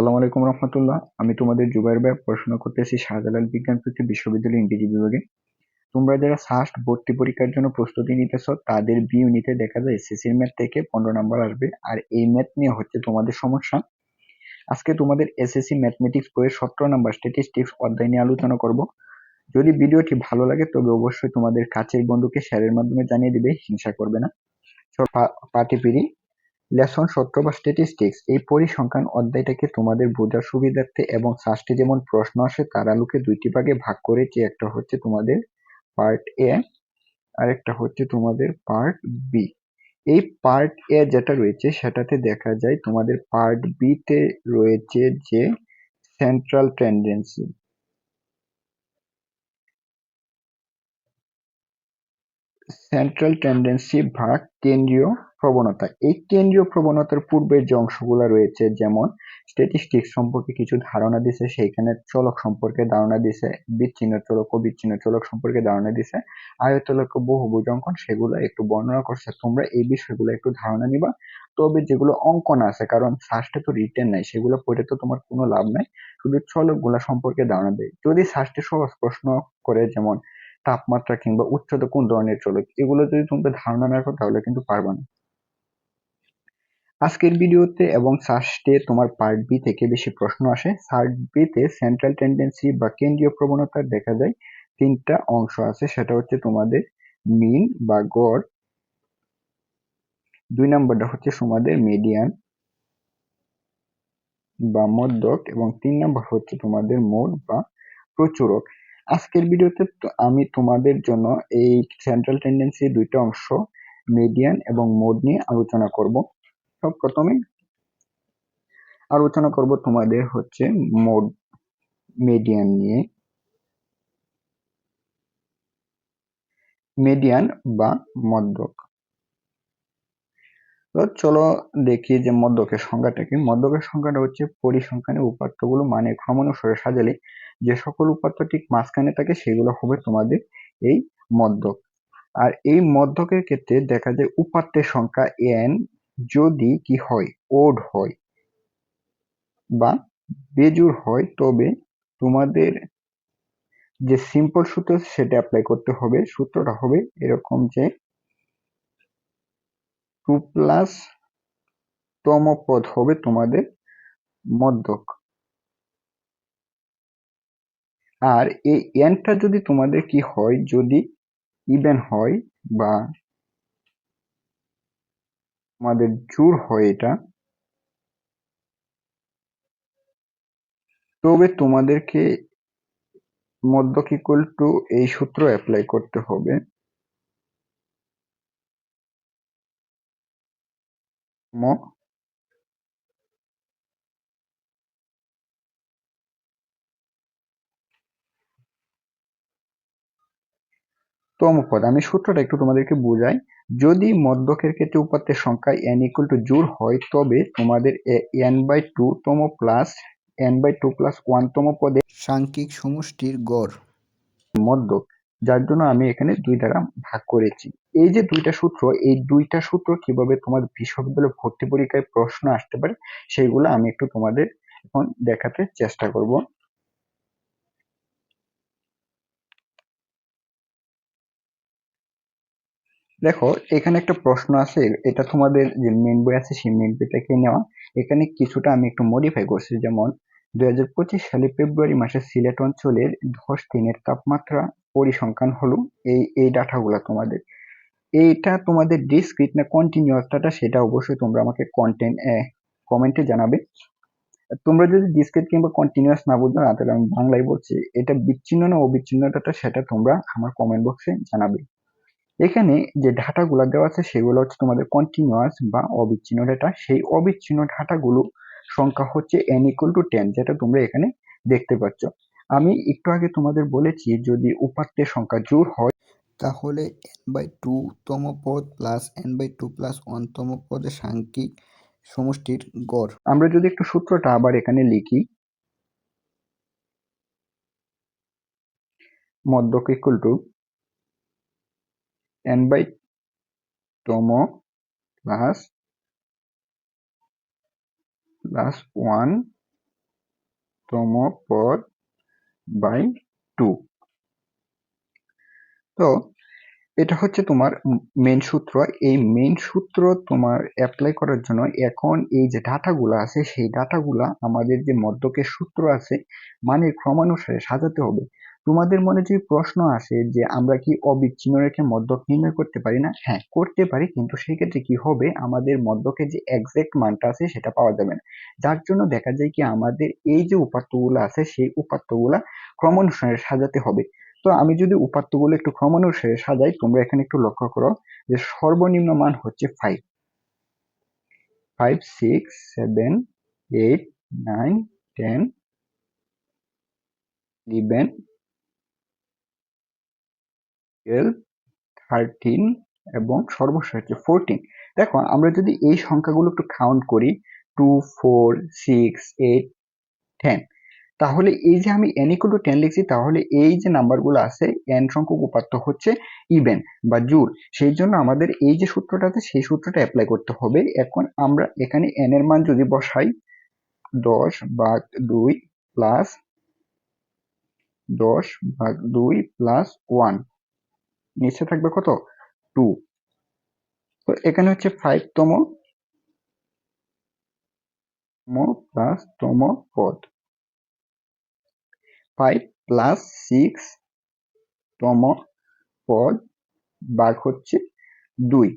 আসসালামু আলাইকুম রহমতুল্লাহ। আমি তোমাদের জুবাইর ভাই পড়াশোনা করতেছি শাহজালাল বিজ্ঞান প্রযুক্তি বিশ্ববিদ্যালয় ইংরেজি বিভাগে। তোমরা যারা ফার্স্ট ভর্তি পরীক্ষার জন্য প্রস্তুতি নিতেছ, তাদের বি ইউনিটে দেখা যায় এসএসসির ম্যাথ থেকে পনেরো নাম্বার আসবে। আর এই ম্যাথ নিয়ে হচ্ছে তোমাদের সমস্যা। আজকে তোমাদের এসএসসি ম্যাথমেটিক্স বইয়ের সতেরো নাম্বার স্ট্যাটিস্টিক্স অধ্যায় নিয়ে আলোচনা করব। যদি ভিডিওটি ভালো লাগে, তবে অবশ্যই তোমাদের কাছের বন্ধুকে শেয়ারের মাধ্যমে জানিয়ে দিবে, হিংসা করবে না। পাটি পিড়ি লেসন সত্য বা স্ট্যাটিস্টিক্স এই পরিসংখ্যান অধ্যায়টাকে তোমাদের বোঝার সুবিধার্থে এবং সাজটি যেমন প্রশ্ন আসে, তার আলোকে দুইটি ভাগে ভাগ করেছি একটা হচ্ছে তোমাদের পার্ট এ আর একটা হচ্ছে তোমাদের পার্ট বি এই পার্ট এ যেটা রয়েছে, সেটাতে দেখা যায় তোমাদের পার্ট বিতে রয়েছে যে সেন্ট্রাল টেন্ডেন্সি সেন্ট্রাল টেন্ডেন্সি ভাগ কেন্দ্রীয় প্রবণতা। এই কেন্দ্রীয় প্রবণতার পূর্বের যে অংশগুলো রয়েছে, যেমন স্ট্যাটিস্টিক্স সম্পর্কে কিছু ধারণা দিছে, সেইখানে চলক সম্পর্কে ধারণা দিছে, বিচ্ছিন্ন চলক ও বিচ্ছিন্ন চলক সম্পর্কে ধারণা দিছে আয়তলক বহুভুজ অঙ্কন, সেগুলো একটু বর্ণনা করছে। তোমরা এই বিষয়গুলো একটু ধারণা নিবা। তবে যেগুলো অঙ্কন আছে, কারণ সাস্টে তো রিটেন নাই, সেগুলো পড়ে তো তোমার কোনো লাভ নাই, শুধু চলকগুলা সম্পর্কে ধারণা দেয়। যদি সাস্টে সহজ প্রশ্ন করে, যেমন তাপমাত্রা কিংবা উচ্চতা কোন ধরনের চলক, এগুলো যদি তোমরা ধারণা না করো তাহলে কিন্তু পারবা না। আজকের ভিডিওতে এবং সার্চটে তোমার পার্ট বি থেকে বেশি প্রশ্ন আসে। সার্ট বিতে সেন্ট্রাল টেন্ডেন্সি বা কেন্দ্রীয় প্রবণতার দেখা যায়। তিনটা অংশ আছে, সেটা হচ্ছে তোমাদের মিন বা গড়। দুই নম্বরটা হচ্ছে তোমাদের মিডিয়ান বা মধ্যক এবং তিন নম্বর হচ্ছে তোমাদের মোড বা প্রচুরক। আজকের ভিডিওতে আমি তোমাদের জন্য এই সেন্ট্রাল টেন্ডেন্সি দুইটা অংশ মিডিয়ান এবং মোড নিয়ে আলোচনা করব। সব প্রথমে আলোচনা করব তোমাদের হচ্ছে মোড মিডিয়ান নিয়ে। মিডিয়ান বা মধ্যক। তো চলো দেখি যে মধ্যকের সংজ্ঞাটা কি। মধ্যকের সংজ্ঞাটা হচ্ছে পরিসংখ্যানের উপাত্তগুলো মানে ক্রমানুসারে সাজালে যে সকল উপাত্ত ঠিক মাঝখানে থাকে সেগুলো হবে তোমাদের এই মধ্যক। আর এই মধ্যকের ক্ষেত্রে দেখা যায় উপাত্তের সংখ্যা এন যদি কি হয়, ওড হয় বা বেজুর হয়, তবে তোমাদের যে সিম্পল সূত্র সেটা অ্যাপ্লাই করতে হবে। সূত্রটা হবে এরকম যে টু প্লাস তম পদ হবে তোমাদের মধ্যক। আর এই এনটা যদি তোমাদের কি হয়, যদি ইভেন হয় বা আমাদের জোর হয় এটা। তবে তোমাদেরকে মধ্যক ইকুয়াল টু এই সূত্র অ্যাপ্লাই করতে হবে। তম পদ আমি সূত্রটা একটু তোমাদেরকে বোঝাই। যদি মধ্যকের ক্ষেত্রে উপাত্তের সংখ্যা এন ইকুয়াল টু জোর হয় তবে তোমাদের এন বাই টু তম plus N by two plus one তম পদে সাংখ্যিক সমষ্টির গড়। মধ্যক যার জন্য আমি এখানে দুই দ্বারা ভাগ করেছি। এই যে দুইটা সূত্র এই দুইটা সূত্র কীভাবে তোমার বিশ্ববিদ্যালয় ভর্তি পরীক্ষায় প্রশ্ন আসতে পারে সেইগুলো আমি একটু তোমাদের এখন দেখাতে চেষ্টা করব। দেখো, এখানে একটা প্রশ্ন আছে এটা তোমাদের যে মেন বই আছে, সেই মেন বইটাকে নেওয়া? এখানে কিছুটা আমি একটু মডিফাই করছি, যেমন দুই হাজার পঁচিশ সালে ফেব্রুয়ারি মাসে সিলেট অঞ্চলের দশ দিনের তাপমাত্রা পরিসংখ্যান হলো, এই এই ডাটাগুলো তোমাদের। এইটা তোমাদের ডিসক্রিট না কন্টিনিউয়াস ডাটা সেটা অবশ্যই তোমরা আমাকে কন্টেন্ট কমেন্টে জানাবে। তোমরা যদি ডিসক্রিট কিংবা কন্টিনিউয়াস না বুঝো, না, তাহলে আমি বাংলায় বলছি, এটা বিচ্ছিন্ন না অবিচ্ছিন্ন ডাটা সেটা তোমরা আমার কমেন্ট বক্সে জানাবে। এখানে যে ডাটাগুলো দেওয়া আছে, সেগুলো হচ্ছে তোমাদের কন্টিনিউয়াস বা অবিচ্ছিন্ন ডাটা সেই অবিচ্ছিন্ন ডাটাগুলো সংখ্যা হচ্ছে এন ইকুয়াল টু টেন যেটা তোমরা এখানে দেখতে পাচ্ছ। আমি একটু আগে তোমাদের বলেছি, যদি উপাত্তের সংখ্যা জোর হয়, তাহলে এন বাই টু তম পদ plus N by two plus one তম পদে সাংখ্যিক সমষ্টির গড়। আমরা যদি একটু সূত্রটা আবার এখানে লিখি, মধ্যক equal to n by Tomo plus plus 1 tomopod by 2 so এটা হচ্ছে তোমার মেন সূত্র। এই মেন সূত্র তোমার অ্যাপ্লাই করার জন্য এখন এই যে ডাটাগুলো আছে, সেই ডাটাগুলা আমাদের যে মধ্যকের সূত্র আছে মানে ক্রমানুসারে সাজাতে হবে। তোমাদের মনে যদি প্রশ্ন আসে যে আমরা কি অবিচ্ছিন্ন রেখে মধ্যক নির্ণয় করতে পারি না? হ্যাঁ করতে পারি, কিন্তু সেই ক্ষেত্রে কি হবে? আমাদের মধ্যকের যে একজ্যাক্ট মানটা আছে, সেটা পাওয়া যাবে না। যার জন্য দেখা যায় কি আমাদের এই যে উপাত্তগুলো আছে, সেই উপাত্তগুলা ক্রমানুসারে সাজাতে হবে। তো আমি যদি উপাত্তগুলো একটু ক্রমানুসারে সাজাই, তোমরা এখানে একটু লক্ষ্য করো যে সর্বনিম্ন মান হচ্ছে five five six seven eight nine ten eleven twelve thirteen এবং সর্বশেষ হচ্ছে ফোরটিন দেখো, আমরা যদি এই সংখ্যাগুলো একটু কাউন্ট করি two four six eight ten তাহলে এই যে আমি এন ইকুয়াল টু টেন লিখছি, তাহলে এই যে নাম্বারগুলো আছে এন সংখ্যক উপাত্ত হচ্ছে ইভেন বা জুর সেই জন্য আমাদের এই যে সূত্রটা আছে, সেই সূত্রটা অ্যাপ্লাই করতে হবে। এখন আমরা এখানে এন এর মান যদি বসাই, দশ ভাগ দুই প্লাস দশ ভাগ দুই প্লাস ওয়ান নিচে থাকবে কত? টু তো এখানে হচ্ছে ফাইভ তম প্লাস তম পদ। ফাইভ প্লাস সিক্স তম পদ ভাগ হচ্ছে দুই।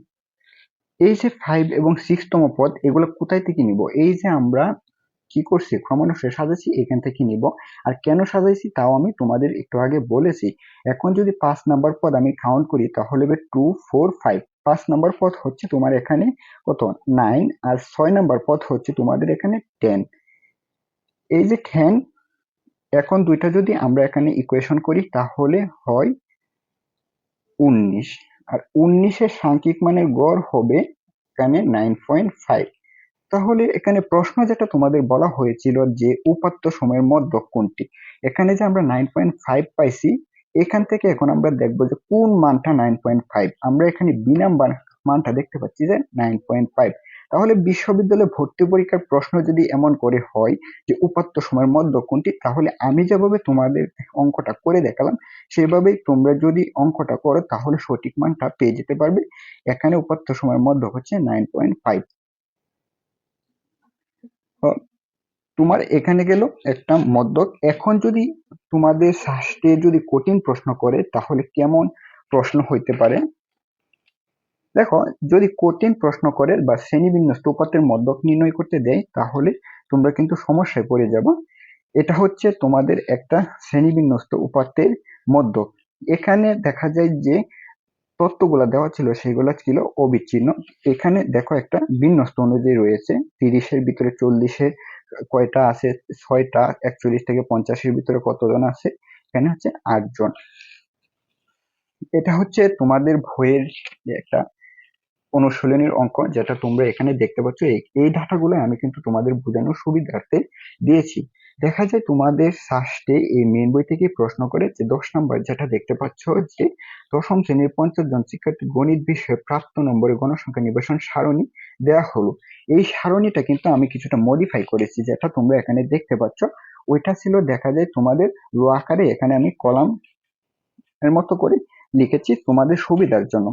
এই যে ফাইভ এবং সিক্স তম পদ, এগুলো কোথায় থেকে নিব? এই যে আমরা কি করছি, ক্রমানুসারে সাজাইছি এখান থেকে নিব। আর কেন সাজাইছি, তাও আমি তোমাদের একটু আগে বলেছি। এখন যদি পাঁচ নাম্বার পদ আমি কাউন্ট করি, তাহলে টু ফোর ফাইভ পাঁচ নাম্বার পদ হচ্ছে তোমার এখানে কত? নাইন আর ছয় নাম্বার পদ হচ্ছে তোমাদের এখানে টেন এই যে টেন এখন দুইটা যদি আমরা এখানে ইকুয়েশন করি, তাহলে হয় উনিশ। আর উনিশের সাংখ্যিক মানের গড় হবে এখানে নাইন পয়েন্ট ফাইভ তাহলে এখানে প্রশ্ন যেটা তোমাদের বলা হয়েছিল যে উপাত্ত সময়ের মধ্য কোনটি? এখানে যে আমরা নাইন পয়েন্ট ফাইভ পাইছি, এখান থেকে এখন আমরা দেখব যে কোন মানটা নাইন পয়েন্ট ফাইভ আমরা এখানে বি নাম্বার মানটা দেখতে পাচ্ছি যে নাইন পয়েন্ট ফাইভ তাহলে বিশ্ববিদ্যালয়ে ভর্তি পরীক্ষার প্রশ্ন যদি এমন করে হয় যে উপাত্ত সময়ের মধ্য কোনটি, তাহলে আমি যেভাবে তোমাদের অঙ্কটা করে দেখালাম, সেভাবেই তোমরা যদি অঙ্কটা করো, তাহলে সঠিক মানটা পেয়ে যেতে পারবে। এখানে উপাত্ত সময়ের মধ্য হচ্ছে নাইন পয়েন্ট ফাইভ তোমার এখানে গেল একটা মদ্যক এখন যদি তোমাদের শাস্তে যদি কঠিন প্রশ্ন করে, তাহলে কেমন প্রশ্ন হইতে পারে? দেখো, যদি কঠিন প্রশ্ন করে বা শ্রেণীবিন্যস্ত উপাত্তের মদ্যক নির্ণয় করতে দেয়, তাহলে তোমরা কিন্তু সমস্যায় পড়ে যাব। এটা হচ্ছে তোমাদের একটা শ্রেণীবিন্যস্ত উপাত্তের মদ্যক এখানে দেখা যায় যে তত্ত্বগুলা দেওয়া ছিল, সেগুলো ছিল অবিচ্ছিন্ন। এখানে দেখো একটা বিন্যস্ত অনুযায়ী রয়েছে, তিরিশের ভিতরে চল্লিশের কয়টা আছে, ছয়টা, একচল্লিশ থেকে পঞ্চাশের ভিতরে কতজন আছে, এখানে হচ্ছে আটজন। এটা হচ্ছে তোমাদের বইয়ের একটা অনুশীলনীর অঙ্ক যেটা তোমরা এখানে দেখতে পাচ্ছ, এই ডাটাগুলো আমি কিন্তু তোমাদের বোঝানোর সুবিধার্থে দিয়েছি। দেখা যায় তোমাদের সাস্টে এই মেন বই থেকে প্রশ্ন করে যে দশ নম্বর যেটা দেখতে পাচ্ছ যে দশম শ্রেণির পঞ্চাশ জন শিক্ষার্থী গণিত বিষয়ে প্রাপ্ত নম্বরে গণসংখ্যা নিবেশন সারণী দেওয়া হলো। এই সারণীটা কিন্তু আমি কিছুটা মডিফাই করেছি, যেটা তোমরা এখানে দেখতে পাচ্ছ। ওইটা ছিল দেখা যায় তোমাদের রো আকারে এখানে আমি কলাম এর মতো করে লিখেছি তোমাদের সুবিধার জন্য।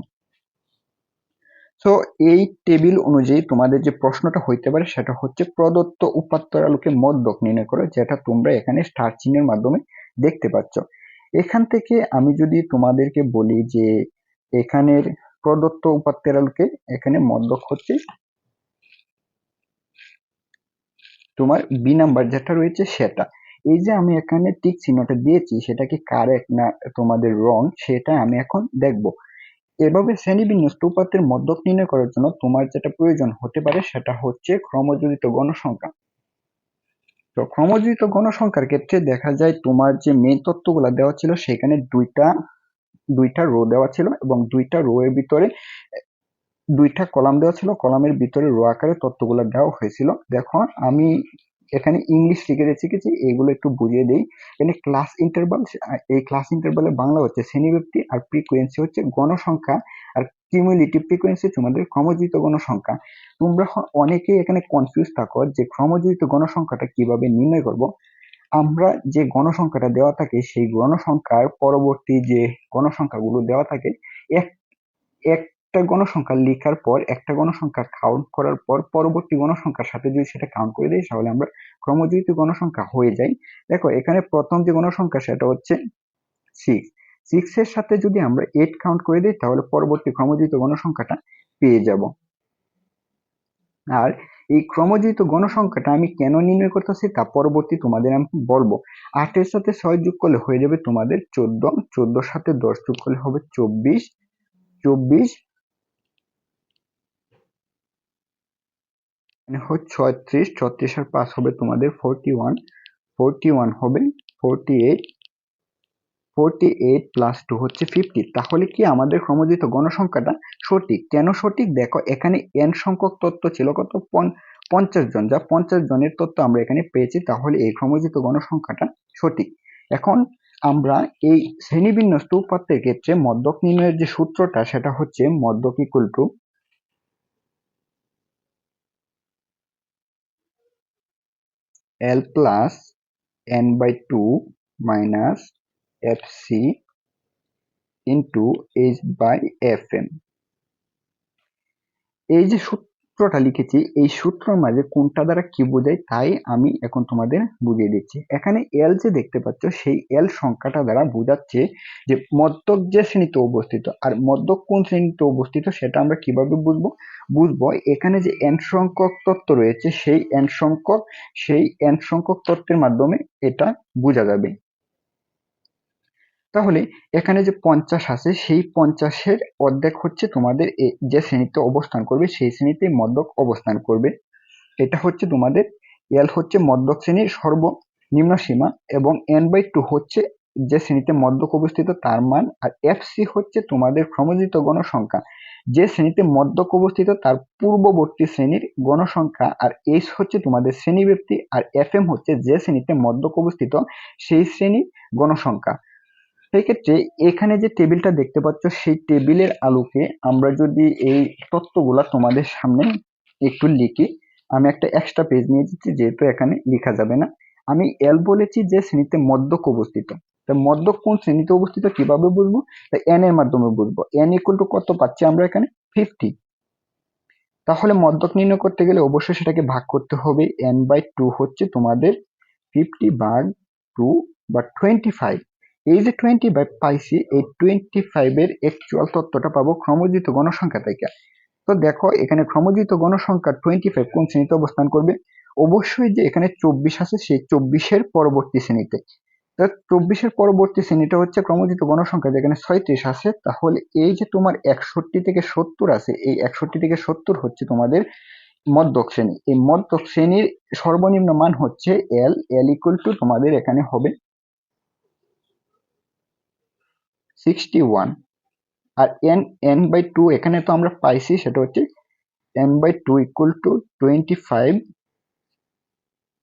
সো এই টেবিল অনুযায়ী তোমাদের যে প্রশ্নটা হইতে পারে সেটা হচ্ছে প্রদত্ত উপাত্তর আলোকে মধ্যক নির্ণয় করো, যেটা তোমরা এখানে স্টার চিহ্নের মাধ্যমে দেখতে পাচ্ছ। এখান থেকে আমি যদি তোমাদেরকে বলি যে এখানের প্রদত্ত উপাত্তের আলোকে এখানে মধ্যক হচ্ছে তোমার বি নাম্বার যেটা রয়েছে সেটা। এই যে আমি এখানে টিক চিহ্নটা দিয়েছি, সেটা কি কারেক্ট না তোমাদের রং সেটা আমি এখন দেখব। এভাবে শ্রেণীবিন্যস্ত উপাত্তের মধ্যক নির্ণয় করার জন্য তোমার যেটা প্রয়োজন হতে পারে সেটা হচ্ছে ক্রমযোজিত গণসংখ্যা। তো ক্রমযোজিত গণসংখ্যার ক্ষেত্রে দেখা যায় তোমার যে মেন তত্ত্বগুলো দেওয়া ছিল সেখানে দুইটা দুইটা রো দেওয়া ছিল এবং দুইটা রো এর ভিতরে, দুইটা কলাম দেওয়া ছিল। কলামের ভিতরে রো আকারে তত্ত্বগুলো দেওয়া হয়েছিল। দেখো, আমি এখানে ইংলিশ লিখে শিখেছি এগুলো একটু বুঝিয়ে দিই। এখানে ক্লাস ইন্টারভাল এই ক্লাস ইন্টারভালে বাংলা হচ্ছে শ্রেণীব্যক্তি আর ফ্রিকোয়েন্সি হচ্ছে গণসংখ্যা আর কিউমুলেটিভ ফ্রিকোয়েন্সি তোমাদের ক্রমজিত গণসংখ্যা। তোমরা অনেকেই এখানে কনফিউজ থাকো যে ক্রমজিত গণসংখ্যাটা কীভাবে নির্ণয় করব। আমরা যে গণসংখ্যাটা দেওয়া থাকে, সেই গণসংখ্যার পরবর্তী যে গণসংখ্যাগুলো দেওয়া থাকে, এক এক একটা গণসংখ্যা লেখার পর, একটা গণসংখ্যা কাউন্ট করার পর, পরবর্তী গণসংখ্যার সাথে যদি সেটা কাউন্ট করে দিই, তাহলে আমরা ক্রমযুক্ত গণসংখ্যা হয়ে যাই। দেখো, এখানে প্রথম যে গণসংখ্যা, সেটা হচ্ছে সিক্স সিক্স এর সাথে যদি আমরা এইট কাউন্ট করে দিই, তাহলে পরবর্তী ক্রমযুক্ত গণসংখ্যাটা পেয়ে যাব। আর এই ক্রমযুক্ত গণসংখ্যাটা আমি কেন নির্ণয় করতেছি, তা পরবর্তী তোমাদের আমি বলব। আটের সাথে ছয় যোগ করলে হয়ে যাবে তোমাদের চোদ্দ। চোদ্দোর সাথে দশ যোগ করলে হবে চব্বিশ। চব্বিশ ছয়ত্রিশ, ছত্রিশ আর পাঁচ হবে তোমাদের ফোরটি ওয়ান ফোরটি ওয়ান হবে forty eight forty eight plus two হচ্ছে ফিফটি তাহলে কি আমাদের ক্রমজিত গণসংখ্যাটা সঠিক? কেন সঠিক? দেখো, এখানে এন সংখ্যক তত্ত্ব ছিল কত? পঞ্চাশ জন। যা পঞ্চাশ জনের তত্ত্ব আমরা এখানে পেয়েছি, তাহলে এই ক্রমজিত গণসংখ্যাটা সঠিক। এখন আমরা এই শ্রেণীবিন্যস্ত উপাত্তের ক্ষেত্রে মদ্যক নির্ণয়ের যে সূত্রটা, সেটা হচ্ছে মদ্যক equal to L plus N by two minus F C into H by F M এই যে সূত্রটা লিখেছি, এই সূত্রের মাঝে কোনটা দ্বারা কি বোঝায় তাই আমি এখন তোমাদের বুঝিয়ে দিচ্ছি। এখানে এল যে দেখতে পাচ্ছ, সেই এল সংখ্যাটা দ্বারা বোঝাচ্ছে যে মদ্যক যে শ্রেণীতে অবস্থিত আর মদ্যক কোন শ্রেণীতে অবস্থিত সেটা আমরা কীভাবে বুঝব? বুঝব এখানে যে এন সংখ্যক তত্ত্ব রয়েছে, সেই এন সংখ্যক, সেই এন সংখ্যক তত্ত্বের মাধ্যমে এটা বোঝা যাবে। তাহলে এখানে যে পঞ্চাশ আছে, সেই পঞ্চাশের অর্ধেক হচ্ছে তোমাদের যে শ্রেণীতে অবস্থান করবে, সেই শ্রেণীতে মদ্যক অবস্থান করবে। এটা হচ্ছে তোমাদের এল হচ্ছে মদ্যক শ্রেণির সর্বনিম্ন সীমা এবং এন বাই টু হচ্ছে যে শ্রেণীতে মদ্যক অবস্থিত তার মান, আর এফ সি হচ্ছে তোমাদের ক্রমজিত গণসংখ্যা। যে শ্রেণীতে মদ্যক অবস্থিত তার পূর্ববর্তী শ্রেণির গণসংখ্যা, আর এইচ হচ্ছে তোমাদের শ্রেণীব্যাপ্তি, আর এফ এম হচ্ছে যে শ্রেণীতে মদ্যক অবস্থিত সেই শ্রেণির গণসংখ্যা। সেক্ষেত্রে এখানে যে টেবিলটা দেখতে পাচ্ছ, সেই টেবিলের আলোকে আমরা যদি এই তত্ত্বগুলা তোমাদের সামনে একটু লিখি, আমি একটা এক্সট্রা পেজ নিয়ে দিচ্ছি যেহেতু এখানে লেখা যাবে না। আমি এল বলেছি যে শ্রেণীতে মদ্যক অবস্থিত। তা মদ্যক কোন শ্রেণীতে অবস্থিত কীভাবে বুঝব? তা এন এর মাধ্যমে বুঝব। এন ইকুয়াল টু কত পাচ্ছি আমরা এখানে? ফিফটি তাহলে মদ্যক নির্ণয় করতে গেলে অবশ্যই সেটাকে ভাগ করতে হবে। এন বাই টু হচ্ছে তোমাদের ফিফটি ভাগ টু বা টোয়েন্টি ফাইভ এই যে টোয়েন্টি ফাইভ পাইছি, এই টোয়েন্টি ফাইভের অ্যাকচুয়াল তথ্যটা পাবো ক্রমজিত গণসংখ্যা থেকে। তো দেখো, এখানে ক্রমজিত গণসংখ্যা টোয়েন্টি ফাইভ কোন শ্রেণীতে অবস্থান করবে? অবশ্যই যে এখানে চব্বিশ আছে, সেই চব্বিশের পরবর্তী শ্রেণীতে। তো চব্বিশের পরবর্তী শ্রেণীটা হচ্ছে ক্রমজিত গণসংখ্যা, যেখানে ছয়ত্রিশ আছে, তাহলে এই যে তোমার একষট্টি থেকে সত্তর আছে, এই একষট্টি থেকে সত্তর হচ্ছে তোমাদের মধ্যক শ্রেণি। এই মধ্যক শ্রেণির সর্বনিম্ন মান হচ্ছে এল এল ইকুয়াল টু তোমাদের এখানে হবে সিক্সটি ওয়ান আর এন এন বাই টু এখানে তো আমরা পাইছি, সেটা হচ্ছে N by two equal to twenty five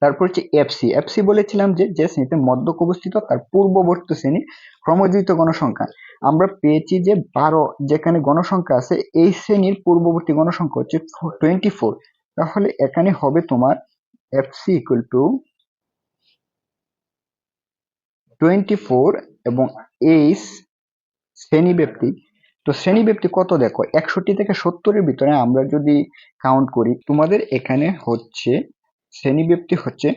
তারপর হচ্ছে এফসি এফসি বলেছিলাম যে যে শ্রেণীতে মধ্যক অবস্থিত, তার পূর্ববর্তী শ্রেণি ক্রমজিত গণসংখ্যা। আমরা পেয়েছি যে বারো, যেখানে গণসংখ্যা আছে, এই শ্রেণির পূর্ববর্তী গণসংখ্যা হচ্ছে টোয়েন্টি ফোর তাহলে এখানে হবে তোমার FC equal to twenty four এবং এইচ শ্রেণীব্যাপ্তি তো শ্রেণীব্যাপ্তি কত দেখো? একষট্টি থেকে সত্তরের ভিতরে আমরা যদি কাউন্ট করি, তোমাদের এখানে হচ্ছে শ্রেণীব্যাপ্তি হচ্ছে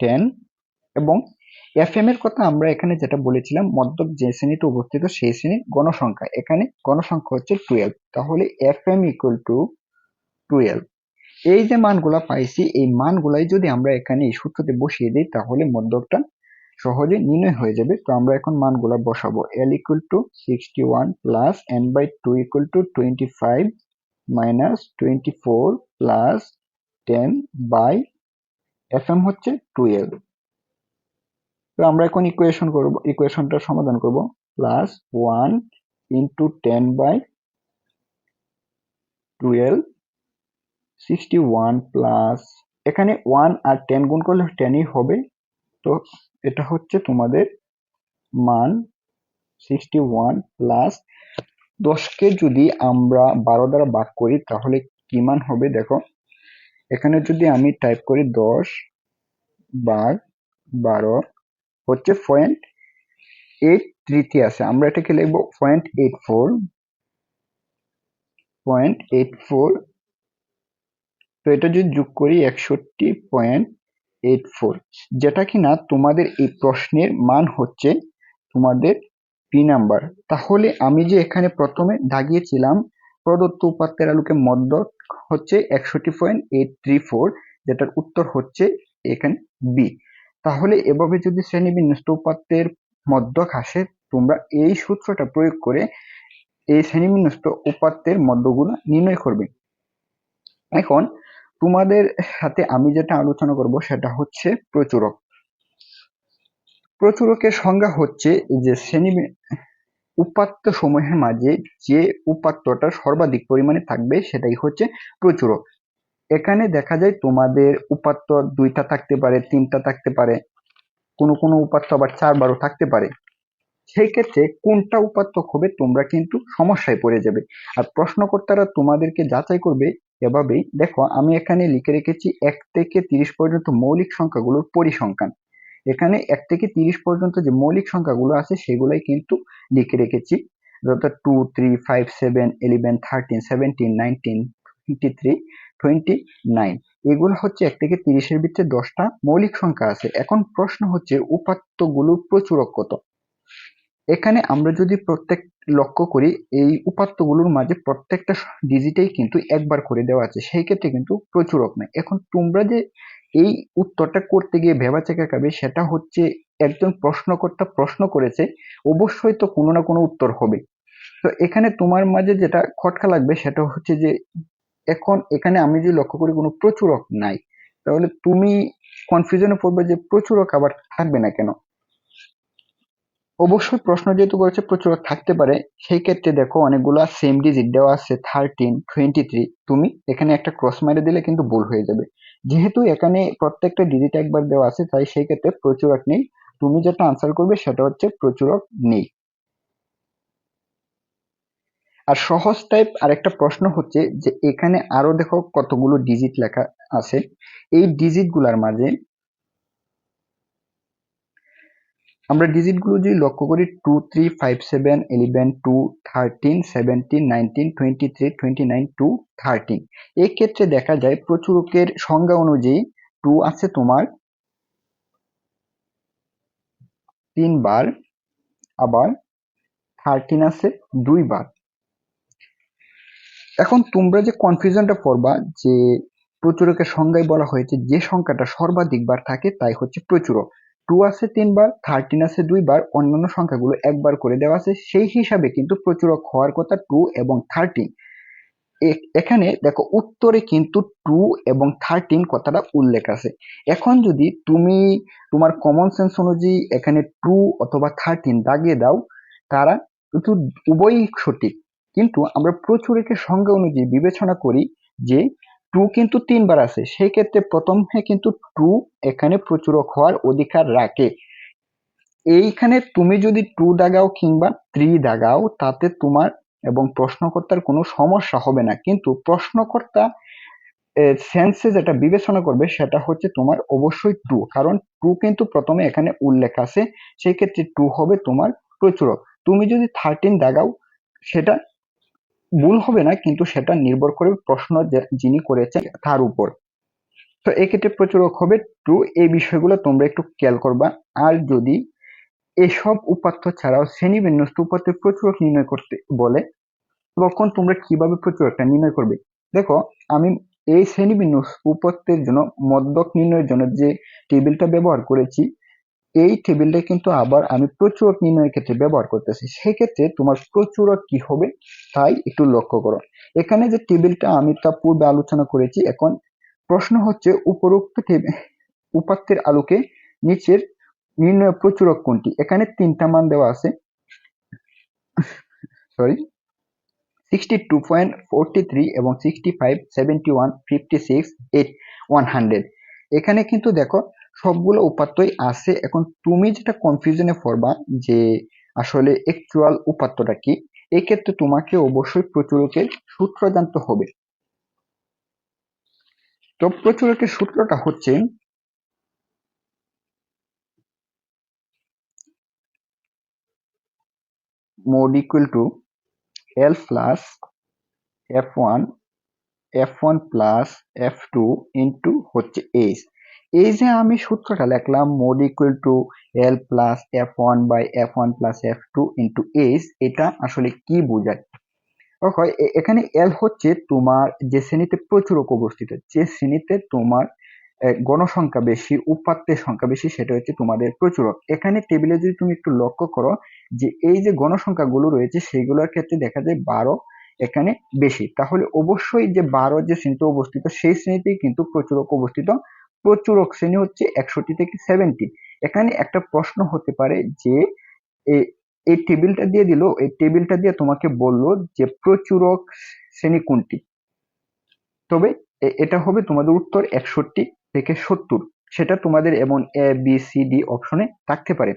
টেন এবং এফ এর কথা আমরা এখানে যেটা বলেছিলাম, মধ্যক যে শ্রেণীতে অবস্থিত সেই শ্রেণির গণসংখ্যা। এখানে গণসংখ্যা হচ্ছে টুয়েলভ তাহলে F M equal to twelve এই যে মানগুলা পাইছি, এই মানগুলাই যদি আমরা এখানে এই সূত্রতে বসিয়ে দিই, তাহলে মধ্যকটা সহজে নির্ণয় হয়ে যাবে। তো আমরা এখন মানগুলো বসাবো। L equal to sixty one plus N by two equal to twenty five minus twenty four plus ten by F M হচ্ছে টুয়েলভ তো আমরা এখন ইকুয়েশন করব ইকুয়েশনটা সমাধান করব। Plus one into ten by twelve sixty one plus এখানে one আর টেন গুণ করলে টেনই হবে। তো এটা হচ্ছে তোমাদের মান সিক্সটি ওয়ান প্লাস দশকে যদি আমরা বারো দ্বারা ভাগ করি, তাহলে কি মান হবে দেখো? এখানে যদি আমি টাইপ করি দশ বার বারো হচ্ছে পয়েন্ট এইট থ্রিতে আছে। আমরা এটাকে লিখব? Point eight four point eight four তো এটা যদি যোগ করি একষট্টি পয়েন্ট এইট ফোর যেটা কিনা তোমাদের এই প্রশ্নের মান হচ্ছে তোমাদের পি নাম্বার তাহলে আমি যে এখানে প্রথমে দাগিয়েছিলাম, প্রদত্ত উপাত্তের আলোকে মধ্য হচ্ছে একষট্টি পয়েন্ট এইট থ্রি ফোর যেটার উত্তর হচ্ছে এখানে বি তাহলে এভাবে যদি শ্রেণীবিন্যস্ত উপাত্তের মধ্যক আসে, তোমরা এই সূত্রটা প্রয়োগ করে এই শ্রেণীবিন্যস্ত উপাত্তের মধ্যগুলো নির্ণয় করবে। এখন তোমাদের সাথে আমি যেটা আলোচনা করব সেটা হচ্ছে প্রচুরক। প্রচুরকের সংজ্ঞা হচ্ছে যে শ্রেণি উপাত্ত সমূহের মাঝে যে উপাত্তটা সর্বাধিক পরিমাণে থাকবে সেটাই হচ্ছে প্রচুরক। এখানে দেখা যায় তোমাদের উপাত্ত দুইটা থাকতে পারে, তিনটা থাকতে পারে, কোনো কোনো উপাত্ত আবার চারবারও থাকতে পারে। সেই ক্ষেত্রে কোনটা উপাত্ত হবে তোমরা কিন্তু সমস্যায় পড়ে যাবে। আর প্রশ্নকর্তারা তোমাদেরকে যাচাই করবে এভাবেই দেখো, আমি এখানে লিখে রেখেছি এক থেকে তিরিশ পর্যন্ত মৌলিক সংখ্যাগুলোর পরিসংখ্যান। এখানে এক থেকে তিরিশ পর্যন্ত যে মৌলিক সংখ্যাগুলো আছে, সেগুলাই কিন্তু লিখে রেখেছি। অর্থাৎ two three five seven eleven thirteen seventeen nineteen twenty three twenty nine এগুলো হচ্ছে এক থেকে তিরিশের ভিতরে দশটা মৌলিক সংখ্যা আছে। এখন প্রশ্ন হচ্ছে উপাত্তগুলোর প্রচুরক কত? এখানে আমরা যদি প্রত্যেক লক্ষ্য করি এই উপাত্তগুলোর মাঝে প্রত্যেকটা ডিজিটেই কিন্তু একবার করে দেওয়া আছে। সেই ক্ষেত্রে কিন্তু প্রচুরক নয় এখন তোমরা যে এই উত্তরটা করতে গিয়ে ভেবা চেকা খাবে, সেটা হচ্ছে একজন প্রশ্নকর্তা প্রশ্ন করেছে, অবশ্যই তো কোনো না কোনো উত্তর হবে। তো এখানে তোমার মাঝে যেটা খটকা লাগবে, সেটা হচ্ছে যে এখন এখানে আমি যদি লক্ষ্য করি কোনো প্রচুরক নাই, তাহলে তুমি কনফিউশনে পড়বে যে প্রচুরক আবার থাকবে না কেন? অবশ্যই প্রশ্ন যেহেতু করেছে, প্রচুর থাকতে পারে। সেই ক্ষেত্রে দেখো, অনেকগুলো সেম ডিজিট দেওয়া আছে থার্টিন টোয়েন্টি থ্রি তুমি এখানে একটা ক্রস মারে দিলে কিন্তু ভুল হয়ে যাবে। যেহেতু এখানে প্রত্যেকটা ডিজিট একবার দেওয়া আছে, তাই সেই ক্ষেত্রে প্রচুরক নেই। তুমি যেটা আনসার করবে, সেটা হচ্ছে প্রচুরক নেই। আর সহজ টাইপ আরেকটা প্রশ্ন হচ্ছে যে, এখানে আরও দেখো কতগুলো ডিজিট লেখা আছে। এই ডিজিটগুলার মাঝে আমরা ডিজিটগুলো যদি লক্ষ্য করি two three five seven eleven two thirteen seventeen nineteen twenty three twenty nine two thirteen ক্ষেত্রে দেখা যায় প্রচুরকের সংজ্ঞা অনুযায়ী টু আছে তোমার তিনবার, আবার থার্টিন আছে দুইবার। এখন তোমরা যে কনফিউশনটা পড়বা, যে প্রচুরকের সংজ্ঞায় বলা হয়েছে যে সংখ্যাটা সর্বাধিক বার থাকে, তাই হচ্ছে প্রচুরক টু আছে তিনবার থার্টিন আছে দুইবার, অন্যান্য সংখ্যাগুলো একবার করে দেওয়া আছে, সেই হিসাবে কিন্তু প্রচুরক হওয়ার কথা টু এবং থার্টিন এখানে দেখো উত্তরে কিন্তু টু এবং থার্টিন কথাটা উল্লেখ আছে। এখন যদি তুমি তোমার কমন সেন্স অনুযায়ী এখানে টু অথবা থার্টিন দাগিয়ে দাও, তারা কিন্তু উভয়ই সঠিক। কিন্তু আমরা প্রচুরকের সংজ্ঞা অনুযায়ী বিবেচনা করি যে টু কিন্তু তিনবার আছে। সেই ক্ষেত্রে প্রথমে কিন্তু টু এখানে প্রচুরক হওয়ার অধিকার রাখে। এইখানে তুমি যদি টু দাগাও কিংবা থ্রি দাগাও, তাতে তোমার এবং প্রশ্নকর্তার কোনো সমস্যা হবে না। কিন্তু প্রশ্নকর্তা সেন্সে যেটা বিবেচনা করবে, সেটা হচ্ছে তোমার অবশ্যই টু কারণ টু কিন্তু প্রথমে এখানে উল্লেখ আছে। সেই ক্ষেত্রে টু হবে তোমার প্রচুরক। তুমি যদি থার্টিন দাগাও, সেটা ভুল হবে না, কিন্তু সেটা নির্ভর করে প্রশ্ন যিনি করেছেন তার উপর। তো এক্ষেত্রে প্রচুরক হবে টু এই বিষয়গুলো তোমরা একটু খেয়াল করবা। আর যদি এসব উপাত্ত ছাড়াও শ্রেণীবিন্যস্ত উপাত্তের প্রচুরক নির্ণয় করতে বলে, তখন তোমরা কীভাবে প্রচুরকটা নির্ণয় করবে? দেখো, আমি এই শ্রেণীবিন্যস্ত উপাত্তের জন্য মদ্যক নির্ণয়ের জন্য যে টেবিলটা ব্যবহার করেছি এই টেবিলটা কিন্তু আবার আমি প্রচুরক নির্ণয়ের ক্ষেত্রে ব্যবহার করতেছি। সেক্ষেত্রে তোমার প্রচুরক কি হবে, তাই একটু লক্ষ্য করো। এখানে যে টেবিলটা আমি তা পূর্বে আলোচনা করেছি, এখন প্রশ্ন হচ্ছে উপরোক্ত উপাত্তের আলোকে নিচের নির্ণয় প্রচুরক কোনটি? এখানে তিনটা মান দেওয়া আছে। Sorry sixty two point forty three এবং sixty five seventy one fifty six eight one hundred এখানে কিন্তু দেখো সবগুলো উপাত্তই আছে। এখন তুমি যেটা কনফিউশনে পড়বা যে আসলে অ্যাকচুয়াল উপাত্তটা কি এক্ষেত্রে তোমাকে অবশ্যই প্রচুরকের সূত্র জানতে হবে। তো প্রচুরকের সূত্রটা হচ্ছে mode equal to L plus F one F one plus F two into হচ্ছে এইচ এই যে আমি সূত্রটা লিখলাম mode equal to L plus F one by F one plus F two into H এটা আসলে কি বোঝায়? ওকে এখানে এল হচ্ছে তোমার যে শ্রেণীতে প্রচুরক অবস্থিত, যে শ্রেণীতে তোমার গণসংখ্যা বেশি, উপাত্তের সংখ্যা বেশি, সেটা হচ্ছে তোমাদের প্রচুরক এখানে টেবিলে যদি তুমি একটু লক্ষ্য করো যে এই যে গণসংখ্যাগুলো রয়েছে সেইগুলোর ক্ষেত্রে দেখা যায় বারো এখানে বেশি। তাহলে অবশ্যই যে বারো যে শ্রেণীতে অবস্থিত, সেই শ্রেণীতেই কিন্তু প্রচুরক অবস্থিত। প্রচুরক শ্রেণি হচ্ছে, একষট্টি থেকে সেভেন্টি এখানে একটা প্রশ্ন হতে পারে যে এই টেবিলটা দিয়ে দিল, এই টেবিলটা দিয়ে তোমাকে বলল যে প্রচুরক শ্রেণি কোনটি? তবে এটা হবে তোমাদের উত্তর একষট্টি থেকে সত্তর। সেটা তোমাদের এমন এ বি সি ডি অপশনে থাকতে পারে।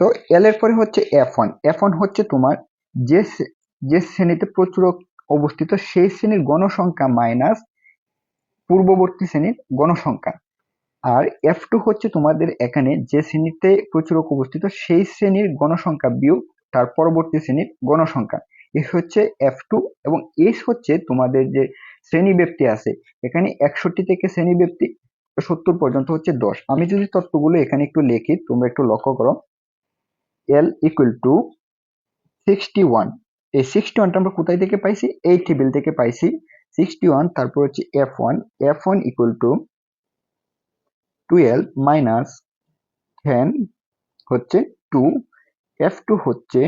তো এল এর পরে হচ্ছে এফ ওয়ান এফ ওয়ান হচ্ছে তোমার যে যে শ্রেণীতে প্রচুরক অবস্থিত, সেই শ্রেণির গণসংখ্যা মাইনাস পূর্ববর্তী শ্রেণির গণসংখ্যা। আর এফ টু হচ্ছে তোমাদের এখানে যে শ্রেণীতে প্রচুরক অবস্থিত সেই শ্রেণির গণসংখ্যা বিয়োগ তার পরবর্তী শ্রেণির গণসংখ্যা। এ হচ্ছে এফ টু এবং এস হচ্ছে তোমাদের যে শ্রেণি ব্যক্তি আছে, এখানে একষট্টি থেকে শ্রেণি ব্যক্তি সত্তর পর্যন্ত হচ্ছে দশ। আমি যদি তত্ত্বগুলো এখানে একটু লিখি, তোমরা একটু লক্ষ্য করো। L equal to sixty one এই সিক্সটি ওয়ানটা আমরা কোথায় থেকে পাইছি? এই টেবিল থেকে পাইছি। সিক্সটি ওয়ান তারপর হচ্ছে F one F one equal to twelve minus ten হচ্ছে টু এফ টু হচ্ছে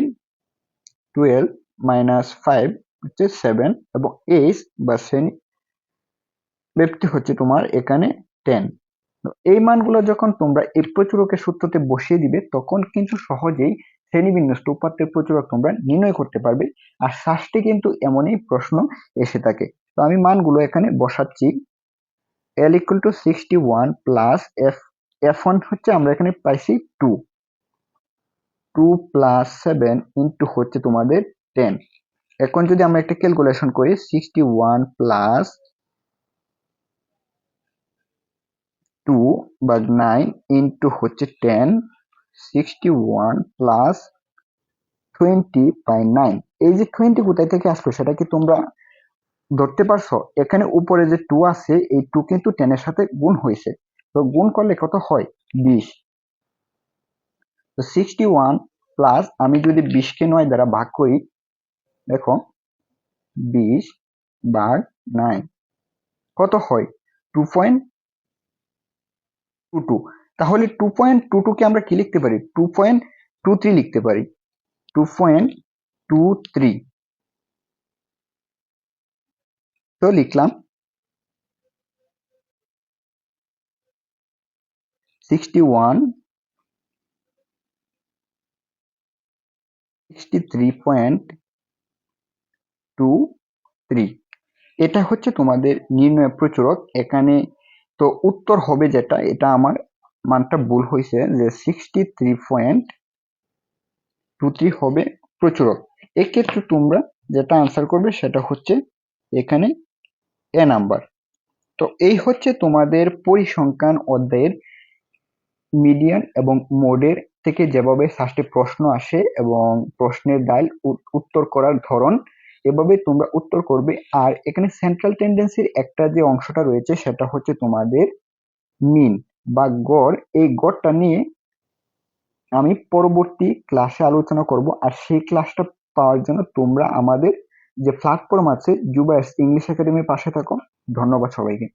টুয়েলভ মাইনাস ফাইভ হচ্ছে সেভেন এবং এইচ বা শ্রেণি ব্যক্তি হচ্ছে তোমার এখানে টেন এই মানগুলো যখন তোমরা এই প্রচুরকের সূত্রতে বসিয়ে দিবে, তখন কিন্তু সহজেই শ্রেণীবিন্যস্ত উপাত্তের প্রচুরক তোমরা নির্ণয় করতে পারবে। আর শ্বাসটি কিন্তু এমনই প্রশ্ন এসে থাকে। তো আমি মানগুলো এখানে বসাচ্ছি। L equal to sixty one plus F F one হচ্ছে আমরা এখানে পাইছি two two plus seven into হচ্ছে তোমাদের টেন এখন যদি আমরা একটা ক্যালকুলেশন করি সিক্সটি ওয়ান প্লাস টু বা নাইন ইন্টু হচ্ছে ten sixty one plus twenty by nine এই যে টোয়েন্টি কোথায় থেকে আসলো সেটা কি তোমরা ধরতে পারছ? এখানে উপরে যে টু আছে, এই টু কিন্তু টেনের সাথে গুণ হয়েছে। তো গুণ করলে কত হয়? বিশ। তো সিক্সটি ওয়ান প্লাস আমি যদি বিশকে নয় দ্বারা ভাগ করি, দেখো, বিশ বার নাইন কত হয়? টু পয়েন্ট টু টু তাহলে টু পয়েন্ট টু টুকে আমরা কি লিখতে পারি? টু পয়েন্ট টু থ্রি লিখতে পারি। টু পয়েন্ট টু থ্রি তো লিখলাম sixty one sixty three point two three এটা হচ্ছে তোমাদের নির্ণয় প্রচুরক। এখানে তো উত্তর হবে যেটা, এটা আমার মানটা ভুল হয়েছে যে sixty three point two three হবে প্রচুরক। এক্ষেত্রে তোমরা যেটা আনসার করবে সেটা হচ্ছে এখানে এ নাম্বার। তো এই হচ্ছে তোমাদের পরিসংখ্যান অধ্যায়ের মিডিয়ান এবং মোডের থেকে যেভাবে সাতটি প্রশ্ন আসে এবং প্রশ্নের ডাইল উত্তর করার ধরন, এভাবে তোমরা উত্তর করবে। আর এখানে সেন্ট্রাল টেন্ডেন্সির একটা যে অংশটা রয়েছে সেটা হচ্ছে তোমাদের মিন বা গড়। এই গড়টা নিয়ে আমি পরবর্তী ক্লাসে আলোচনা করব। আর সেই ক্লাসটা পাওয়ার জন্য তোমরা আমাদের যে প্ল্যাটফর্ম আছে জুবাইস ইংলিশ একাডেমির পাশে থাকো। ধন্যবাদ সবাইকে।